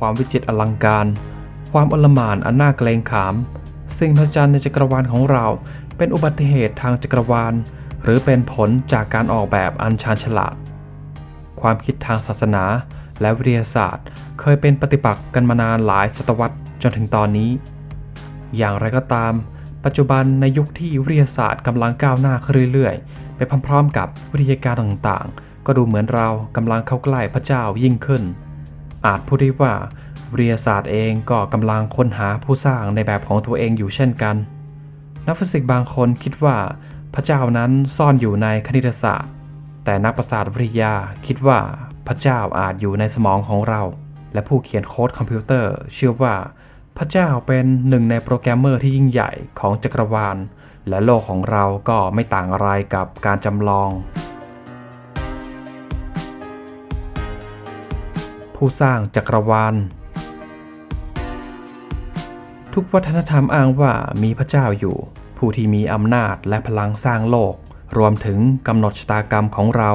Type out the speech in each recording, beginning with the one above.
ความวิจิตรอลังการ ความอลหม่านอันน่าเกรงขาม สิ่งมหัศจรรย์ในจักรวาลของเรา เป็นอุบัติเหตุทางจักรวาล หรือเป็นผลจากการออกแบบอันชาญฉลาด ความคิดทางศาสนาและวิทยาศาสตร์ เคยเป็นปฏิปักษ์กันมานานหลายศตวรรษจนถึงตอนนี้ อย่างไรก็ตาม ปัจจุบันในยุคที่วิทยาศาสตร์กำลังก้าวหน้าขึ้นเรื่อยๆ ไปพร้อมๆ กับวิทยาการต่างๆ ก็ดูเหมือนเรากำลังเข้าใกล้พระเจ้ายิ่งขึ้น อาจพูดได้ว่าวิทยาศาสตร์เองก็กำลังค้นหาผู้สร้างในแบบของตัวเองอยู่เช่นกัน นักฟิสิกส์บางคนคิดว่าพระเจ้านั้นซ่อนอยู่ในคณิตศาสตร์ แต่นักประสาทวิทยาคิดว่าพระเจ้าอาจอยู่ในสมองของเรา และผู้เขียนโค้ดคอมพิวเตอร์ เชื่อว่า พระเจ้าเป็นหนึ่งในโปรแกรมเมอร์ที่ยิ่งใหญ่ของจักรวาล และโลกของเราก็ไม่ต่างอะไรกับการจำลอง ผู้สร้างจักรวาล ทุกวัฒนธรรมอ้างว่ามีพระเจ้าอยู่ ผู้ที่มีอำนาจและพลังสร้างโลก รวมถึงกำหนดชะตากรรมของเรา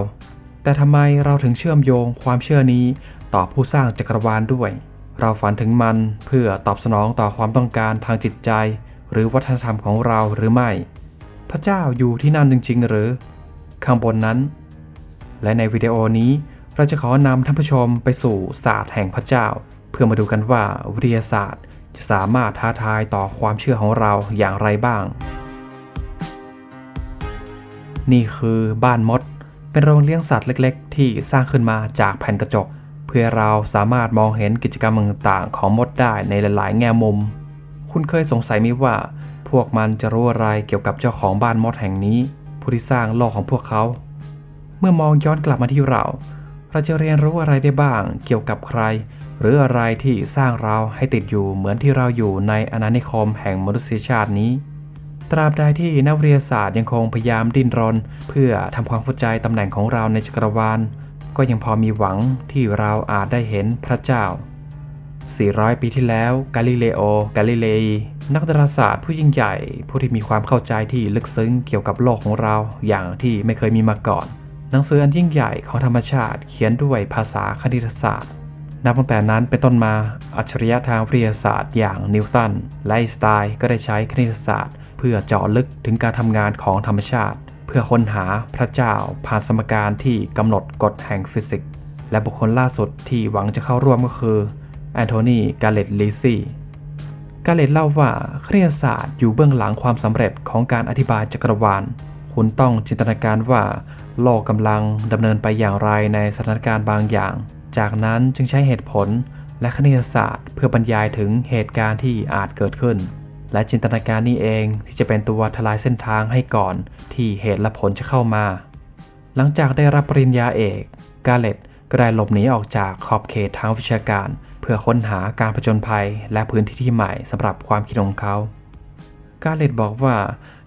แต่ทำไมเราถึงเชื่อมโยงความเชื่อนี้ต่อผู้สร้างจักรวาลด้วย เราฝันถึงมันเพื่อตอบสนองต่อความต้องการทางจิตใจ หรือวัฒนธรรมของเราหรือไม่ พระเจ้าอยู่ที่นั่นจริงๆหรือ ข้างบนนั้น และในวิดีโอนี้ เราจะขอนำท่านผู้ชมไปสู่ศาสตร์แห่งพระเจ้า เพื่อมาดูกันว่าวิทยาศาสตร์จะสามารถท้าทายต่อความเชื่อของเราอย่างไรบ้าง นี่คือบ้านมด เป็นโรงเลี้ยงสัตว์เล็กๆ ที่สร้างขึ้นมาจากแผ่นกระจก เพื่อเราสามารถมองเห็นกิจกรรมต่างๆ ของมดได้ในหลายๆ แง่มุม คุณเคยสงสัยไหมว่า พวกมันจะรู้อะไรเกี่ยวกับเจ้าของบ้านมดแห่งนี้ ผู้ที่สร้างโลกของพวกเขา เมื่อมองย้อนกลับมาที่เรา เราจะเรียนรู้อะไรได้บ้างเกี่ยวกับใคร หรืออะไรที่สร้างเราให้ติดอยู่เหมือนที่เราอยู่ในอาณานิคมแห่งมนุษยชาตินี้ ตราบใดที่นักวิทยาศาสตร์ยังคงพยายามดิ้นรน เพื่อทำความเข้าใจตำแหน่งของเราในจักรวาล ก็ยังพอมีหวังที่เราอาจได้เห็นพระเจ้า 400 ปีที่แล้ว กาลิเลโอ กาลิเลยีนักดาราศาสตร์ผู้ยิ่งใหญ่ ผู้ที่มีความเข้าใจที่ลึกซึ้งเกี่ยวกับโลกของเราอย่างที่ไม่เคยมีมาก่อน หนังสืออันยิ่งใหญ่ของธรรมชาติเขียนด้วยภาษาคณิตศาสตร์ นับตั้งแต่นั้นเป็นต้นมาอัจฉริยะทางวิทยาศาสตร์อย่างนิวตันและไอน์สไตน์ก็ได้ใช้คณิตศาสตร์ เพื่อเจาะลึกถึงการทำงานของธรรมชาติ เพื่อค้นหาพระเจ้าผ่านสมการที่กำหนดกฎแห่งฟิสิกส์ และบุคคลล่าสุดที่หวังจะเข้าร่วมก็คือแอนโทนี กาเลตลีซีกาเลตเล่าว่าคณิตศาสตร์อยู่เบื้องหลังความสำเร็จของการอธิบายจักรวาล คุณต้องจินตนาการว่า โลกกำลังดำเนินไปอย่างไรในสถานการณ์บางอย่าง จากนั้นจึงใช้เหตุผลและคณิตศาสตร์ เพื่อบรรยายถึงเหตุการณ์ที่อาจเกิดขึ้น และจินตนาการนี้เองที่จะเป็นตัวทลายเส้นทางให้ก่อนที่เหตุและผลจะเข้ามา หลังจากได้รับปริญญาเอกกาเลตก็ได้หลบหนีออกจากขอบเขตทางวิชาการ เพื่อค้นหาการผจญภัย และพื้นที่ที่ใหม่สำหรับความคิดของเขากาเลตบอกว่า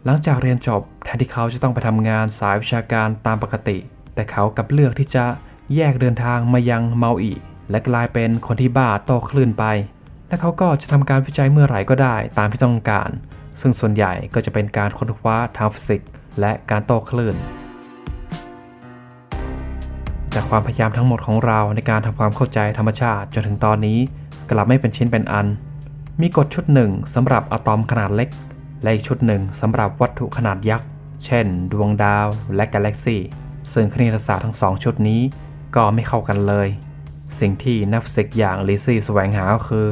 หลังจากเรียนจบแทนที่เขาจะต้องไปทำงานสายวิชาการตามปกติ แต่เขากลับเลือกที่จะแยกเดินทางมายังเมาอีและกลายเป็นคนที่บ้าโตคลื่นไป และเขาก็จะทำการวิจัยเมื่อไหร่ก็ได้ตามที่ต้องการ ซึ่งส่วนใหญ่ก็จะเป็นการค้นคว้าทางฟิสิกส์และการโตคลื่น แต่ความพยายามทั้งหมดของเราในการทำความเข้าใจธรรมชาติจนถึงตอนนี้ กลับไม่เป็นชิ้นเป็นอัน มีกฎชุดหนึ่งสำหรับอะตอมขนาดเล็ก และอีกชุดหนึ่งสำหรับวัตถุขนาดยักษ์ เช่น ดวงดาวและกาแล็กซีซึ่งคณิตศาสตร์ทั้งสองชุดนี้ก็ไม่เข้ากันเลย สิ่งที่นักฟิสิกส์อย่างลิซี่แสวงหาก็คือ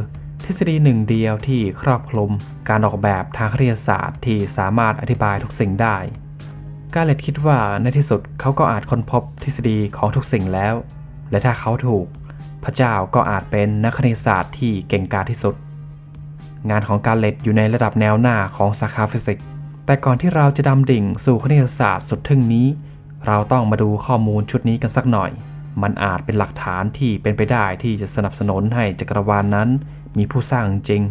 ทฤษฎีหนึ่งเดียวที่ครอบคลุม การออกแบบทางคณิตศาสตร์ที่สามารถอธิบายทุกสิ่งได้ กาเลตคิดว่าในที่สุดเขาก็อาจค้นพบทฤษฎีของทุกสิ่งแล้ว และถ้าเขาถูก พระเจ้าก็อาจเป็นนักคณิตศาสตร์ที่เก่งกาจที่สุด งานของการเลตอยู่ในระดับแนวหน้าของสาขาฟิสิกส์ แต่ก่อนที่เราจะดำดิ่งสู่คณิตศาสตร์สุดทึ่งนี้ เราต้องมาดูข้อมูลชุดนี้กันสักหน่อย มันอาจเป็นหลักฐานที่เป็นไปได้ที่จะสนับสนุนให้จักรวาลนนั้นมีผู้สร้างจริง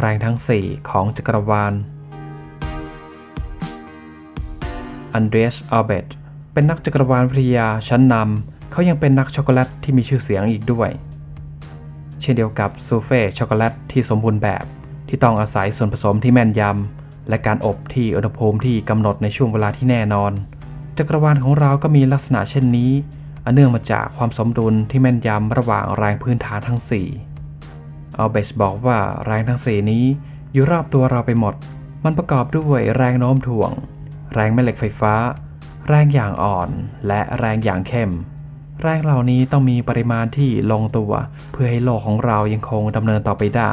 แรงทั้ง 4 ของจักรวาล อันเดรสอัลเบตเป็นนักจักรวาลวิทยาชั้นนำ เขายังเป็นนักช็อกโกแลตที่มีชื่อเสียงอีกด้วย เช่นเดียวกับซูเฟ่ช็อกโกแลตที่สมบูรณ์แบบ ที่ต้องอาศัยส่วนผสมที่แม่นยำ และการอบที่อุณหภูมิที่กำหนดในช่วงเวลาที่แน่นอน จักรวาลของเราก็มีลักษณะเช่นนี้อันเนื่องมาจากความสมดุลที่แม่นยำระหว่างแรงพื้นฐานทั้ง4อัลเบสบอกว่าแรงทั้ง 4 นี้อยู่รอบตัวเราไปหมด มันประกอบด้วยแรงโน้มถ่วง แรงแม่เหล็กไฟฟ้า แรงอย่างอ่อน และแรงอย่างเข้ม แรงเหล่านี้ต้องมีปริมาณที่ลงตัว เพื่อให้โลกของเรายังคงดำเนินต่อไปได้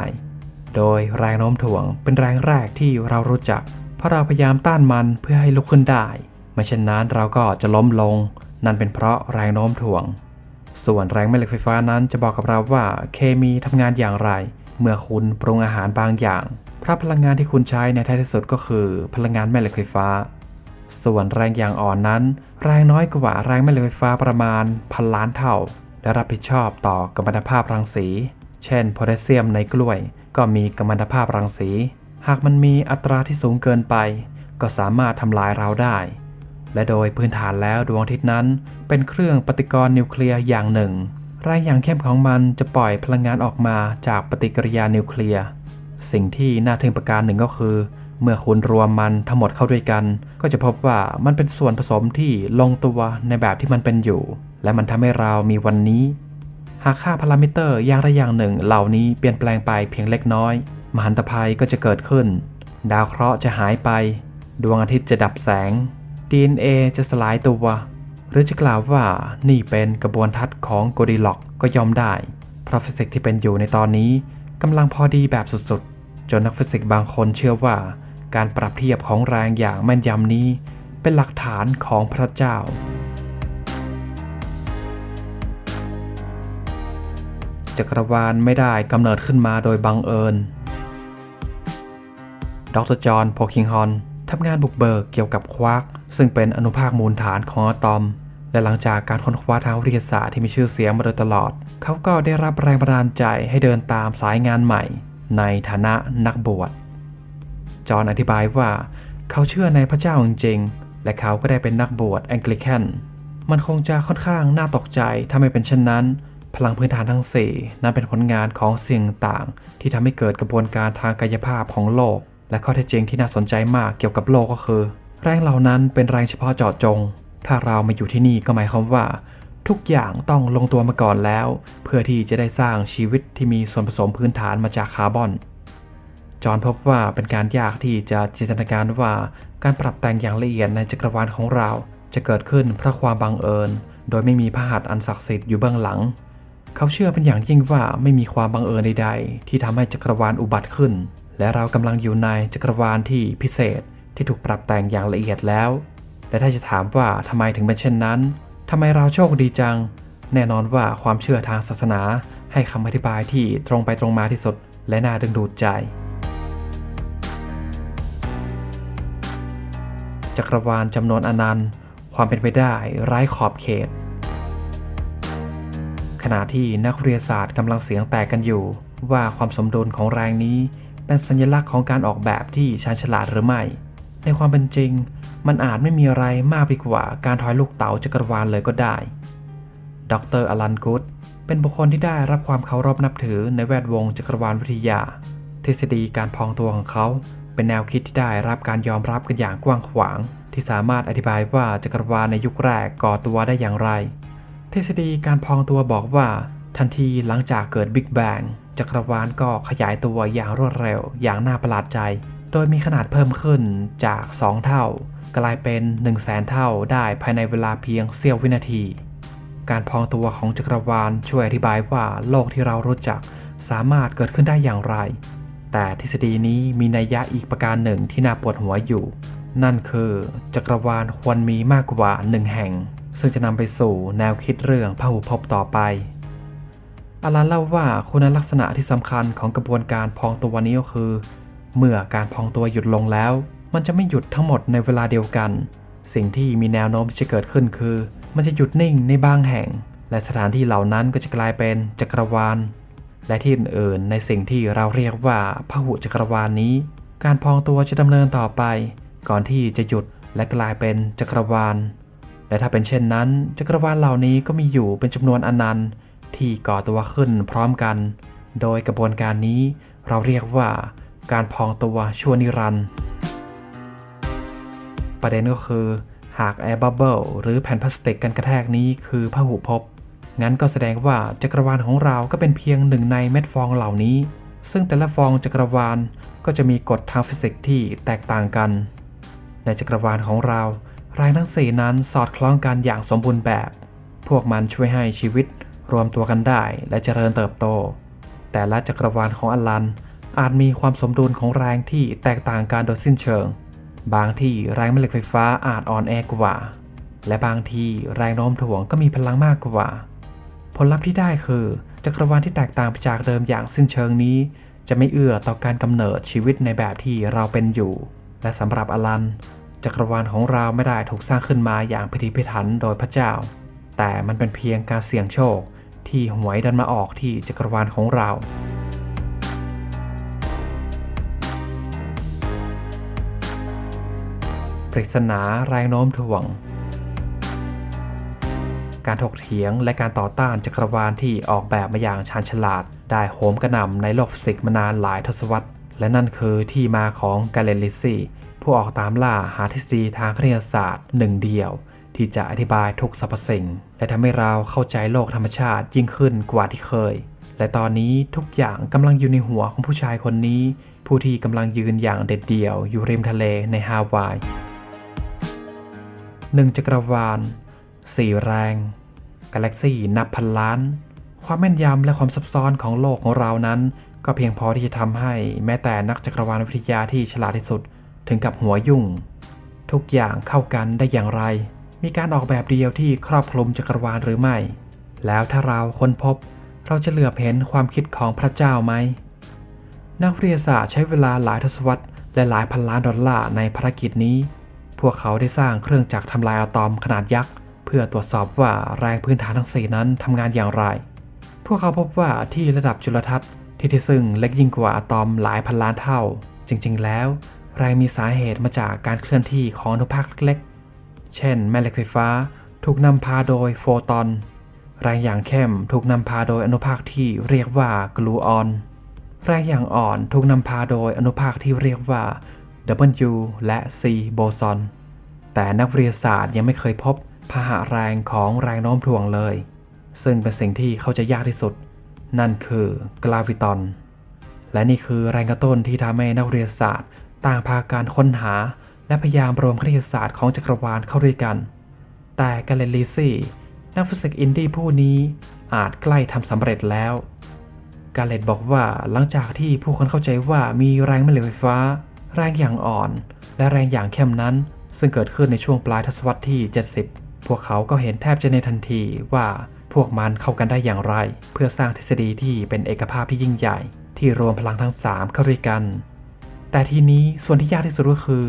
โดยแรงโน้มถ่วงเป็นแรงแรกที่เรารู้จัก เพราะเราพยายามต้านมันเพื่อให้ลุกขึ้นได้ ไม่เช่นนั้นเราก็จะล้มลง นั่นเป็นเพราะแรงโน้มถ่วง ส่วนแรงแม่เหล็กไฟฟ้านั้นจะบอกกับเราว่าเคมีทำงานอย่างไร เมื่อคุณปรุงอาหารบางอย่างเพราะพลังงานที่คุณใช้ในท้ายที่สุดก็คือ พลังงานแม่เหล็กไฟฟ้า ส่วนแรงอย่างอ่อนนั้น แรงน้อยกว่าแรงแม่เหล็กไฟฟ้าประมาณพันล้านเท่า และรับผิดชอบต่อกัมมันตภาพรังสี เช่นโพแทสเซียมในกล้วย ก็มีกัมมันตภาพรังสี หากมันมีอัตราที่สูงเกินไป ก็สามารถทำลายเราได้ และโดยพื้นฐานแล้วดวงอาทิตย์นั้น เป็นเครื่องปฏิกรณ์นิวเคลียร์อย่างหนึ่ง แรงอย่างเข้มของมันจะปล่อยพลังงานออกมาจากปฏิกิริยานิวเคลียร์ สิ่งที่น่าทึ่งประการหนึ่งก็คือ เมื่อคุณรวมมันทั้งหมดเข้าด้วยกัน ก็จะพบว่ามันเป็นส่วนผสมที่ลงตัวในแบบที่มันเป็นอยู่ และมันทำให้เรามีวันนี้ หากค่าพารามิเตอร์อย่างใดอย่างหนึ่งเหล่านี้เปลี่ยนแปลงไปเพียงเล็กน้อย มหันตภัยก็จะเกิดขึ้น ดาวเคราะห์จะหายไป ดวงอาทิตย์จะดับแสง DNA จะสลายตัว หรือจะกล่าวว่านี่เป็นกระบวนทัศน์ของโกดิล็อกก็ยอมได้เพราะฟิสิกส์ที่เป็นอยู่ในตอนนี้กำลังพอดีแบบสุดๆ จนนักฟิสิกส์บางคนเชื่อว่า การปรับเทียบของแรงอย่างแม่นยำนี้ เป็นหลักฐานของพระเจ้า จักรวาลไม่ได้กำเนิดขึ้นมาโดยบังเอิญ ดรจอห์นโพคิงฮอนทำงานบุกเบิกเกี่ยวกับควาร์กซึ่งเป็นอนุภาคมูลฐานของอะตอม และหลังจากการค้นคว้าทางวิทยาศาสตร์ที่มีชื่อเสียงมาโดยตลอด เขาก็ได้รับแรงบันดาลใจให้เดินตามสายงานใหม่ ในฐานะนักบวช จอห์นอธิบายว่า เขาเชื่อในพระเจ้าจริงๆและเขาก็ได้เป็นนักบวชแองกลิกัน มันคงจะค่อนข้างน่าตกใจถ้าไม่เป็นเช่นนั้น พลังพื้นฐานทั้ง 4 นั้นเป็นผลงานของสิ่งต่าง ที่ทำให้เกิดกระบวนการทางกายภาพของโลก และข้อเท็จจริงที่น่าสนใจมากเกี่ยวกับโลกก็คือ แรงเหล่านั้นเป็นแรงเฉพาะเจาะจง ถ้าเรามาอยู่ที่นี่ก็หมายความว่าทุกอย่างต้องลงตัวมาก่อนแล้ว เพื่อที่จะได้สร้างชีวิตที่มีส่วนผสมพื้นฐานมาจากคาร์บอน จอห์นพบว่าเป็นการยากที่จะจินตนาการว่าการปรับแต่งอย่างละเอียดในจักรวาลของเรา จะเกิดขึ้นเพราะความบังเอิญ โดยไม่มีพระหัตถ์อันศักดิ์สิทธิ์อยู่เบื้องหลัง เขาเชื่อเป็นอย่างยิ่งว่าไม่มีความบังเอิญใดๆ ที่ทำให้จักรวาลอุบัติขึ้น และเรากำลังอยู่ในจักรวาลที่พิเศษที่ถูกปรับแต่งอย่างละเอียดแล้ว และถ้าจะถามว่าทำไมถึงเป็นเช่นนั้นทำไมเราโชคดีจัง แน่นอนว่าความเชื่อทางศาสนาให้คำอธิบายที่ตรงไปตรงมาที่สุดและน่าดึงดูดใจ จักรวาลจำนวนอนันต์ ความเป็นไปได้ไร้ขอบเขต ขณะที่นักวิทยาศาสตร์กำลังเสียงแตกกันอยู่ ว่าความสมดุลของแรงนี้เป็นสัญลักษณ์ของการออกแบบที่ชาญฉลาดหรือไม่ ในความเป็นจริง มันอาจไม่มีอะไรมากไปกว่าการถอยลูกเต๋าจักรวาลเลยก็ได้ ดรอลันกูดเป็นบุคคลที่ได้รับความเคารพนับถือในแวดวงจักรวาลวิทยา ทฤษฎีการพองตัวของเขา เป็นแนวคิดที่ได้รับการยอมรับกันอย่างกว้างขวาง ที่สามารถอธิบายว่าจักรวาลในยุคแรกก่อตัวได้อย่างไร ทฤษฎีการพองตัวบอกว่า ทันทีหลังจากเกิดบิ๊กแบงจักรวาลก็ขยายตัวอย่างรวดเร็วอย่างน่าประหลาดใจ โดยมีขนาดเพิ่มขึ้นจาก 2 เท่า กลายเป็น 1 0 0 0 0แสนเท่าได้ภายในเวลาเพียงเสี้ยววินาที การพองตัวของจักรวาลช่วยอธิบายว่าโลกที่เรารู้จักสามารถเกิดขึ้นได้อย่างไร แต่ทฤษฎีนี้มีนัยยะอีกประการหนึ่งที่น่าปวดหัวอยู่ นั่นคือจักรวาลควรมีมากกว่าหนึ่งแห่ง ซึ่งจะนำไปสู่แนวคิดเรื่องพหุภพต่อไปอลันเล่าว่าคุณลักษณะที่สำคัญของกระบวนการพองตัวนี้ก็คือ เมื่อการพองตัวหยุดลงแล้ว มันจะไม่หยุดทั้งหมดในเวลาเดียวกัน สิ่งที่มีแนวโน้มจะเกิดขึ้นคือ มันจะหยุดนิ่งในบางแห่ง และสถานที่เหล่านั้นก็จะกลายเป็นจักรวาล และที่อื่นๆในสิ่งที่เราเรียกว่าพหุจักรวาลนี้ การพองตัวจะดำเนินต่อไป ก่อนที่จะหยุดและกลายเป็นจักรวาล และถ้าเป็นเช่นนั้น จักรวาลเหล่านี้ก็มีอยู่เป็นจำนวนอนันต์ที่ก่อตัวขึ้นพร้อมกัน โดยกระบวนการนี้เราเรียกว่าการพองตัวชั่วนิรันดร์ประเด็นก็คือ หากแอร์บับเบิลหรือแผ่นพลาสติกกันกระแทกนี้คือพหุภพ งั้นก็แสดงว่าจักรวาลของเราก็เป็นเพียงหนึ่งในเม็ดฟองเหล่านี้ ซึ่งแต่ละฟองจักรวาลก็จะมีกฎทางฟิสิกส์ที่แตกต่างกัน ในจักรวาลของเราแรงทั้งสี่นั้นสอดคล้องกันอย่างสมบูรณ์แบบ พวกมันช่วยให้ชีวิตรวมตัวกันได้และเจริญเติบโต แต่ละจักรวาลของอลัน อาจมีความสมดุลของแรงที่แตกต่างกันโดยสิ้นเชิง บางที่แรงแม่เหล็กไฟฟ้าอาจอ่อนแอกว่า และบางที่แรงโน้มถ่วงก็มีพลังมากกว่า ผลลัพธ์ที่ได้คือจักรวาลที่แตกต่างไปจากเดิมอย่างสิ้นเชิงนี้ จะไม่เอื้อต่อการกำเนิดชีวิตในแบบที่เราเป็นอยู่ และสำหรับอลัน จักรวาลของเราไม่ได้ถูกสร้างขึ้นมาอย่างพิธีพิถันโดยพระเจ้า แต่มันเป็นเพียงการเสี่ยงโชค ที่หวยดันมาออกที่จักรวาลของเราปริศนาแรงโน้มถ่วง การถกเถียง และการต่อต้านจักรวาลที่ออกแบบมาอย่างชาญฉลาด ได้โหมกระหน่ำในโลกฟิสิกส์มานานหลายทศวรรษ และนั่นคือที่มาของกาเลลิซีผู้ออกตามล่าหาทฤษฎีทางคณิตศาสตร์หนึ่งเดียว ที่จะอธิบายทุกสรรพสิ่ง และทำให้เราเข้าใจโลกธรรมชาติยิ่งขึ้นกว่าที่เคย และตอนนี้ทุกอย่างกำลังอยู่ในหัวของผู้ชายคนนี้ ผู้ที่กำลังยืนอย่างเด็ดเดี่ยวอยู่ริมทะเลในฮาวายหนึ่งจักรวาล สี่แรง กาแล็กซี่นับพันล้าน ความแม่นยำและความซับซ้อนของโลกของเรานั้น ก็เพียงพอที่จะทำให้แม้แต่นักจักรวาลวิทยาที่ฉลาดที่สุดถึงกับหัวยุ่ง ทุกอย่างเข้ากันได้อย่างไร มีการออกแบบเดียวที่ครอบคลุมจักรวาลหรือไม่ แล้วถ้าเราค้นพบเราจะเหลือบเห็นความคิดของพระเจ้าไหม นักวิทยาศาสตร์ใช้เวลาหลายทศวรรษและหลายพันล้านดอลลาร์ในภารกิจนี้ พวกเขาได้สร้างเครื่องจักรทำลายอะตอมขนาดยักษ์ เพื่อตรวจสอบว่าแรงพื้นฐานทั้งสี่นั้นทำงานอย่างไร พวกเขาพบว่าที่ระดับจุลทรรศน์ที่ที่ซึ่งเล็กยิ่งกว่าอะตอมหลายพันล้านเท่า จริง ๆ แล้ว แรงมีสาเหตุมาจากการเคลื่อนที่ของอนุภาคเล็กๆ เช่น แม่เหล็กไฟฟ้าถูกนำพาโดยโฟตอน แรงอย่างเข้มถูกนำพาโดยอนุภาคที่เรียกว่ากลูออน แรงอย่างอ่อนถูกนำพาโดยอนุภาคที่เรียกว่า W และ C โบซอน แต่นักวิทยาศาสตร์ยังไม่เคยพบ พหะแรงของแรงโน้มถ่วงเลย ซึ่งเป็นสิ่งที่เขาจะยากที่สุด นั่นคือกราวิตอนและนี่คือแรงกระตุ้นที่ทำให้นักวิทยาศาสตร์ ต่างพาการค้นหา และพยายามรวมคณิตศาสตร์ของจักรวาลเข้าด้วยกัน แต่กาเลลิซี่นักฟิสิกส์อินดี้ผู้นี้อาจใกล้ทำสำเร็จแล้ว กาเลตบอกว่าหลังจากที่ผู้คนเข้าใจว่ามีแรงแม่เหล็กไฟฟ้า แรงอย่างอ่อน และแรงอย่างเข้มนั้น ซึ่งเกิดขึ้นในช่วงปลายทศวรรษที่ 70 พวกเขาก็เห็นแทบจะในทันทีว่าพวกมันเข้ากันได้อย่างไร เพื่อสร้างทฤษฎีที่เป็นเอกภาพที่ยิ่งใหญ่ ที่รวมพลังทั้ง 3 เข้าด้วยกัน แต่ทีนี้ส่วนที่ยากที่สุดก็คือ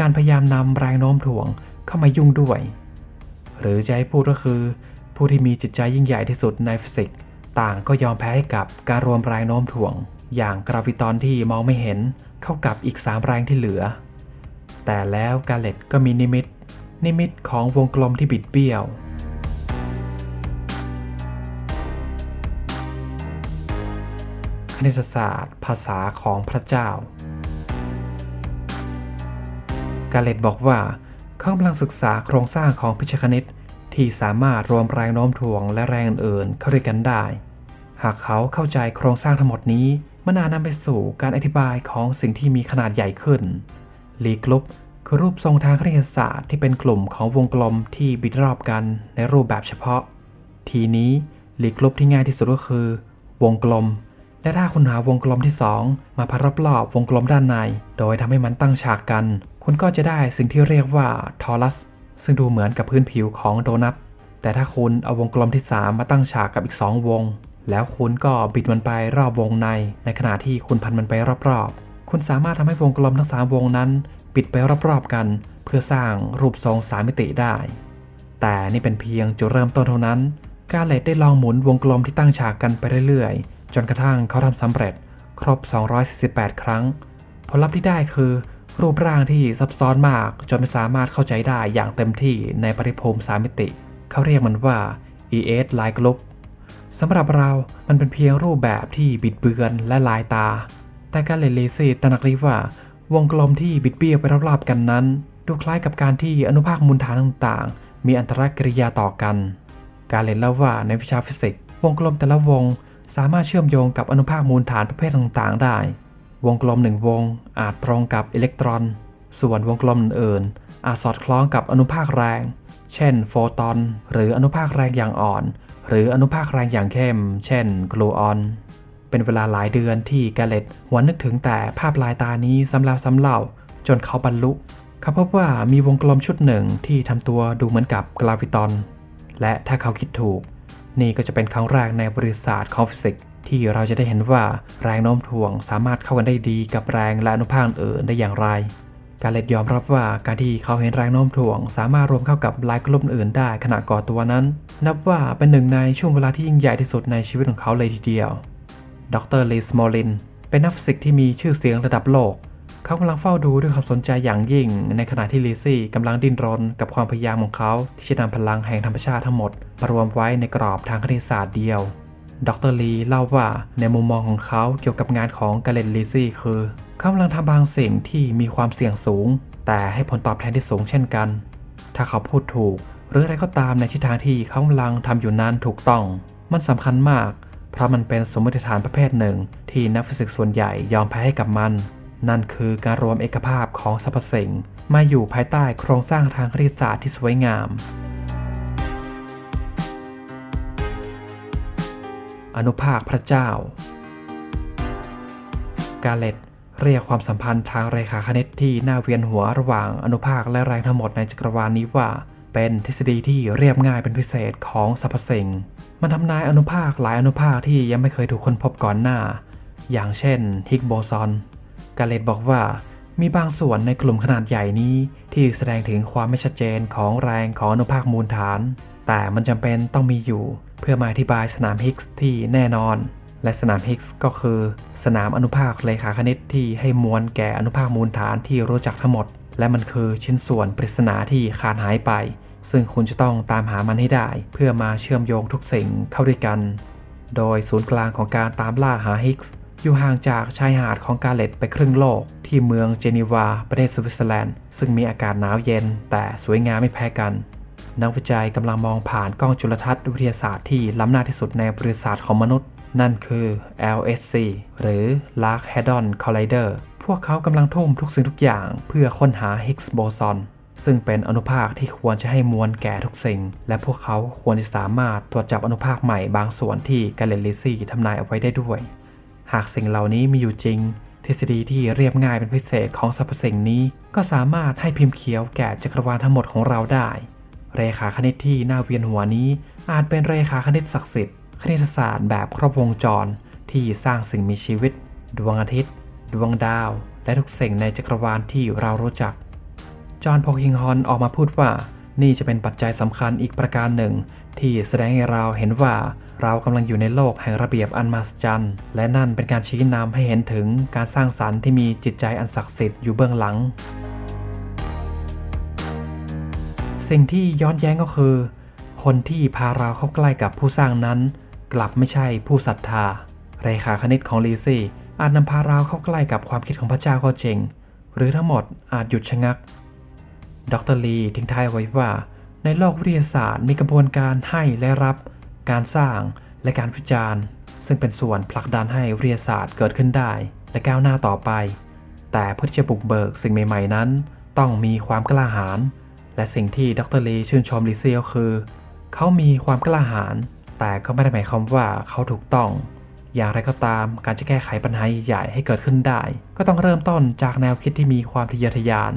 การพยายามนำแรงโน้มถ่วงเข้ามายุ่งด้วย หรือจะให้พูดก็คือ ผู้ที่มีจิตใจยิ่งใหญ่ที่สุดในฟิสิกส์ต่างก็ยอมแพ้ให้กับการรวมแรงโน้มถ่วง อย่างกราวิตอนที่มองไม่เห็นเข้ากับอีก 3 แรงที่เหลือ แต่แล้วกาเลตก็มีนิมิต นิมิตของวงกลมที่บิดเบี้ยว คณิตศาสตร์ ภาษาของพระเจ้า กาเลตบอกว่าเขากำลังศึกษาโครงสร้างของพิชคณิตที่สามารถรวมแรงโน้มถ่วงและแรงอื่นๆเข้าด้วยกันได้ หากเขาเข้าใจโครงสร้างทั้งหมดนี้มันอาจนำไปสู่การอธิบายของสิ่งที่มีขนาดใหญ่ขึ้นลีกลุป คือรูปทรงทางคณิตศาสตร์ที่เป็นกลุ่มของวงกลมที่บิดรอบกันในรูปแบบเฉพาะ ทีนี้หลีกลุปที่ง่ายที่สุดก็คือ วงกลม และถ้าคุณหาวงกลมที่ 2 มาพัดรอบๆวงกลมด้านใน โดยทำให้มันตั้งฉากกัน คุณก็จะได้สิ่งที่เรียกว่าทอรัสซึ่งดูเหมือนกับพื้นผิวของโดนัทแต่ถ้าคุณเอาวงกลมที่ 3 มาตั้งฉากกับอีก 2 วง แล้วคุณก็บิดมันไปรอบวงใน ในขณะที่คุณพันมันไปรอบๆ คุณสามารถทำให้วงกลมทั้ง 3 วงนั้น ปิดไปรอบๆกัน เพื่อสร้างรูปทรงสามมิติได้ แต่นี่เป็นเพียงจุดเริ่มต้นเท่านั้น กาเลตได้ลองหมุนวงกลมที่ตั้งฉากกันไปเรื่อยๆ จนกระทั่งเขาทำสำเร็จครบ 248 ครั้ง ผลลัพธ์ที่ได้คือรูปร่างที่ซับซ้อนมาก จนไม่สามารถเข้าใจได้อย่างเต็มที่ในปริภูมิสามมิติ เขาเรียกมันว่า ES Line Group สำหรับเรา มันเป็นเพียงรูปแบบที่บิดเบือนและลายตา แต่การเลเลซีตระหนักดีว่า วงกลมที่บิดเบี้ยวไปรอบๆกันนั้น ดูคล้ายกับการที่อนุภาคมูลฐานต่างๆ มีอันตรกิริยาต่อกัน การเรียนเล่าว่าในวิชาฟิสิกส์วงกลมแต่ละวงสามารถเชื่อมโยงกับอนุภาคมูลฐานประเภทต่างๆ ได้ วงกลมหนึ่งวงอาจตรงกับอิเล็กตรอน ส่วนวงกลมอื่นๆอาจสอดคล้องกับอนุภาคแรง เช่น โฟตอน หรืออนุภาคแรงอย่างอ่อน หรืออนุภาคแรงอย่างเข้ม เช่นกลูออน เป็นเวลาหลายเดือนที่แกเลตหวนนึกถึงแต่ภาพลายตานี้ซ้ำแล้วซ้ำเล่า จนเขาบรรลุ เขาพบว่ามีวงกลมชุดหนึ่งที่ทำตัวดูเหมือนกับกราวิตอน และถ้าเขาคิดถูก นี่ก็จะเป็นครั้งแรกในบริษัทของฟิสิกที่เราจะได้เห็นว่าแรงโน้มถ่วงสามารถเข้ากันได้ดีกับแรงและอนุภาคอื่นได้อย่างไร กาเลตยอมรับว่าการที่เขาเห็นแรงโน้มถ่วง สามารถรวมเข้ากับลายกลุ่มอื่นได้ขณะก่อตัวนั้น นับว่าเป็นหนึ่งในช่วงเวลาที่ยิ่งใหญ่ที่สุดในชีวิตของเขาเลยทีเดียว ดรลีสมอลิน เป็นนักฟิสิกส์ที่มีชื่อเสียงระดับโลก เขากำลังเฝ้าดูด้วยความสนใจอย่างยิ่ง ในขณะที่ลีซี่กำลังดิ้นรนกับความพยายามของเขาที่จะนำพลังแห่งธรรมชาติทั้งหมดมารวมไว้ในกรอบทางคณิตศาสตร์เดียว ดรลีเล่าว่าในมุมมองของเขาเกี่ยวกับงานของกาเลนลีซี่คือเขากำลังทำบางสิ่งที่มีความเสี่ยงสูง แต่ให้ผลตอบแทนที่สูงเช่นกัน ถ้าเขาพูดถูก หรืออะไรก็ตามในทิศทางที่เขากำลังทำอยู่นั้นถูกต้อง มันสำคัญมาก เพราะมันเป็นสมมติฐานประเภทหนึ่ง ที่นักฟิสิกส์ส่วนใหญ่ยอมแพ้ให้กับมัน นั่นคือการรวมเอกภาพของสรรพสิ่ง มาอยู่ภายใต้โครงสร้างทางคณิตศาสตร์ที่สวยงาม อนุภาคพระเจ้า กาเลตเรียกความสัมพันธ์ทางเรขาคณิตที่น่าเวียนหัวระหว่างอนุภาคและแรงทั้งหมดในจักรวาลนี้ว่า เป็นทฤษฎีที่เรียบง่ายเป็นพิเศษของสรรพสิ่ง มันทำนายอนุภาคหลายอนุภาคที่ยังไม่เคยถูกค้นพบก่อนหน้า อย่างเช่นฮิกโบซอน กาเลตบอกว่ามีบางส่วนในกลุ่มขนาดใหญ่นี้ที่แสดงถึงความไม่ชัดเจนของแรงของอนุภาคมูลฐาน แต่มันจำเป็นต้องมีอยู่เพื่อมาอธิบายสนามฮิกส์ที่แน่นอน และสนามฮิกส์ก็คือ สนามอนุภาคเลขาคณิตที่ให้มวลแก่อนุภาคมูลฐานที่รู้จักทั้งหมด และมันคือชิ้นส่วนปริศนาที่ขาดหายไป ซึ่งคุณจะต้องตามหามันให้ได้ เพื่อมาเชื่อมโยงทุกสิ่งเข้าด้วยกัน โดยศูนย์กลางของการตามล่าหาฮิกส์อยู่ห่างจากชายหาดของกาเลตไปครึ่งโลก ที่เมืองเจนีวาประเทศสวิตเซอร์แลนด์ ซึ่งมีอากาศหนาวเย็น แต่สวยงามไม่แพ้กัน นักวิจัยกำลังมองผ่านกล้องจุลทรรศน์วิทยาศาสตร์ที่ล้ำหน้าที่สุดในบริษัทของมนุษย์ นั่นคือ LSC หรือ Large Hadron Collider พวกเขากำลังทุ่มทุกสิ่งทุกอย่างเพื่อค้นหาฮิกส์โบ ซึ่งเป็นอนุภาคที่ควรจะให้มวลแก่ทุกสิ่ง และพวกเขาควรจะสามารถตรวจจับอนุภาคใหม่บางส่วนที่กาเลนลิซี่ทำนายเอาไว้ได้ด้วย หากสิ่งเหล่านี้มีอยู่จริง ทฤษฎีที่เรียบง่ายเป็นพิเศษของสรรพสิ่งนี้ ก็สามารถให้พิมพ์เขียวแก่จักรวาลทั้งหมดของเราได้ เรขาคณิตที่น่าเวียนหัวนี้ อาจเป็นเรขาคณิตศักดิ์สิทธิ์คณิตศาสตร์แบบครบวงจร ที่สร้างสิ่งมีชีวิต ดวงอาทิตย์ ดวงดาว และทุกสิ่งในจักรวาลที่เรารู้จัก จอห์นโพคิงฮอนออกมาพูดว่านี่จะเป็นปัจจัยสำคัญอีกประการหนึ่ง ที่แสดงให้เราเห็นว่าเรากำลังอยู่ในโลกแห่งระเบียบอันมหัศจรรย์ และนั่นเป็นการชี้นำให้เห็นถึงการสร้างสรรค์ที่มีจิตใจอันศักดิ์สิทธิ์อยู่เบื้องหลัง สิ่งที่ย้อนแย้งก็คือ คนที่พาเราเข้าใกล้กับผู้สร้างนั้น กลับไม่ใช่ผู้ศรัทธาเรขาคณิตของลีซี่อาจนำพาเราเข้าใกล้กับความคิดของพระเจ้าก็จริง หรือทั้งหมดอาจหยุดชะงัก ดรลีทิ้งท้ายไว้ว่า ในโลกวิทยาศาสตร์มีกระบวนการให้และรับ การสร้างและการวิจารณ์ ซึ่งเป็นส่วนผลักดันให้วิทยาศาสตร์เกิดขึ้นได้ และก้าวหน้าต่อไป แต่เพื่อที่จะบุกเบิกสิ่งใหม่ ๆ นั้น ต้องมีความกล้าหาญและสิ่งที่ดรลีชื่นชมลิซี่ก็คือ เขามีความกล้าหาญแต่ก็ไม่ได้หมายความว่าเขาถูกต้อง อย่างไรก็ตามการจะแก้ไขปัญหาใหญ่ให้เกิดขึ้นได้ ก็ต้องเริ่มต้นจากแนวคิดที่มีความทะเยอทะยาน